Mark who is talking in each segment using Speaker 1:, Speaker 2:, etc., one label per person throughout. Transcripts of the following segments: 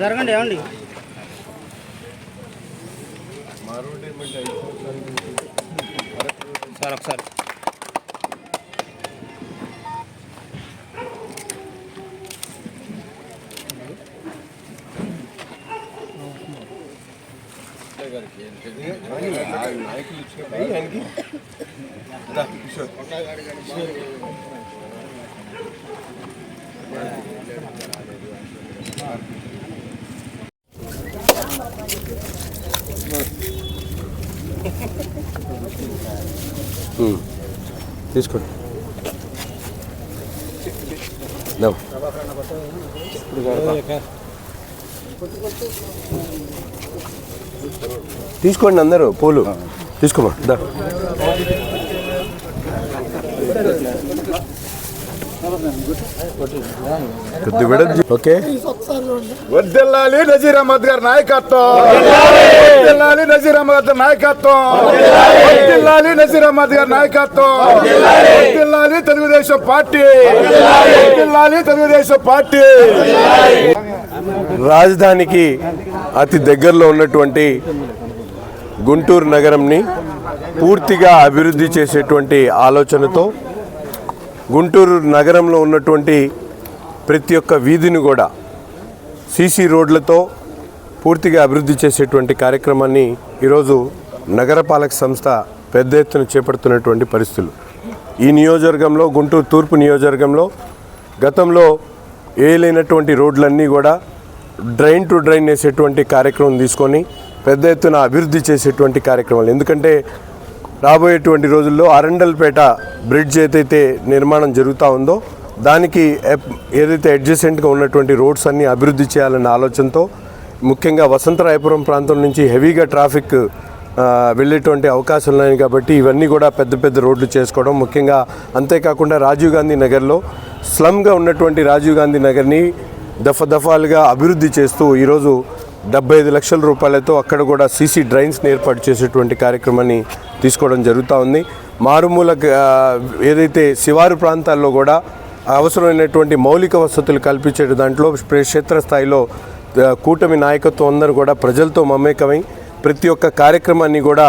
Speaker 1: జరగండి ఏమండి? సార్ ఒకసారి.
Speaker 2: నాయకులు ఇచ్చిన తీసుకోండి. తీసుకోండి అందరూ పూలు. తీసుకోమా? దా. కొద్ది ఓకే
Speaker 3: వద్దెల్లాలి నజీర్ అహ్మద్ గారి నాయకత్వం. వద్దెల్లాలి నజీర్ అహ్మద్ గారి నాయకత్వం. వద్దెల్లాలి నజీర్ అహ్మద్ గారి నాయకత్వం. వద్దెల్లాలి తెలుగుదేశం పార్టీ. వద్దెల్లాలి తెలుగుదేశం పార్టీ.
Speaker 2: రాజధానికి అతి దగ్గరలో ఉన్నటువంటి గుంటూరు నగరంని పూర్తిగా అభివృద్ధి చేసేటువంటి ఆలోచనతో గుంటూరు నగరంలో ఉన్నటువంటి ప్రతి ఒక్క వీధిని కూడా సీసీ రోడ్లతో పూర్తిగా అభివృద్ధి చేసేటువంటి కార్యక్రమాన్ని ఈరోజు నగరపాలక సంస్థ పెద్ద ఎత్తున చేపడుతున్నటువంటి పరిస్థితులు. ఈ నియోజకవర్గంలో గుంటూరు తూర్పు నియోజకవర్గంలో గతంలో ఏలైనటువంటి రోడ్లన్నీ కూడా డ్రైన్ టు డ్రైన్ వేసేటువంటి కార్యక్రమం తీసుకొని పెద్ద ఎత్తున అభివృద్ధి చేసేటువంటి కార్యక్రమాలు. ఎందుకంటే రాబోయేటువంటి రోజుల్లో అరండల్పేట బ్రిడ్జ్ ఏదైతే నిర్మాణం జరుగుతూ ఉందో దానికి ఏదైతే అడ్జసెంట్గా ఉన్నటువంటి రోడ్స్ అన్ని అభివృద్ధి చేయాలన్న ఆలోచనతో ముఖ్యంగా వసంతరాయపురం ప్రాంతం నుంచి హెవీగా ట్రాఫిక్ వెళ్ళేటువంటి అవకాశాలు ఉన్నాయి కాబట్టి ఇవన్నీ కూడా పెద్ద పెద్ద రోడ్లు చేసుకోవడం ముఖ్యంగా అంతేకాకుండా రాజీవ్ గాంధీ నగర్లో స్లమ్గా ఉన్నటువంటి రాజీవ్ గాంధీ నగర్ని దఫ దఫాలుగా అభివృద్ధి చేస్తూ ఈరోజు డెబ్బై ఐదు లక్షల రూపాయలతో అక్కడ కూడా సీసీ డ్రైన్స్ని ఏర్పాటు చేసేటువంటి కార్యక్రమాన్ని తీసుకోవడం జరుగుతూ ఉంది. మారుమూల ఏదైతే శివారు ప్రాంతాల్లో కూడా అవసరమైనటువంటి మౌలిక వసతులు కల్పించే దాంట్లో క్షేత్రస్థాయిలో కూటమి నాయకత్వం అందరూ కూడా ప్రజలతో మమేకమై ప్రతి ఒక్క కార్యక్రమాన్ని కూడా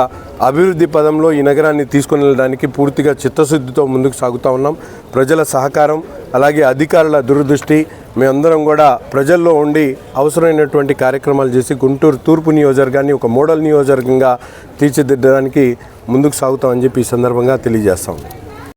Speaker 2: అభివృద్ధి పదంలో ఈ నగరాన్ని తీసుకుని వెళ్ళడానికి పూర్తిగా చిత్తశుద్ధితో ముందుకు సాగుతూ ఉన్నాం. ప్రజల సహకారం అలాగే అధికారుల దురదృష్టి మేమందరం కూడా ప్రజల్లో ఉండి అవసరమైనటువంటి కార్యక్రమాలు చేసి గుంటూరు తూర్పు నియోజకవర్గాన్ని ఒక మోడల్ నియోజకవర్గంగా తీర్చిదిద్దడానికి ముందుకు సాగుతామని చెప్పి ఈ సందర్భంగా తెలియజేస్తాం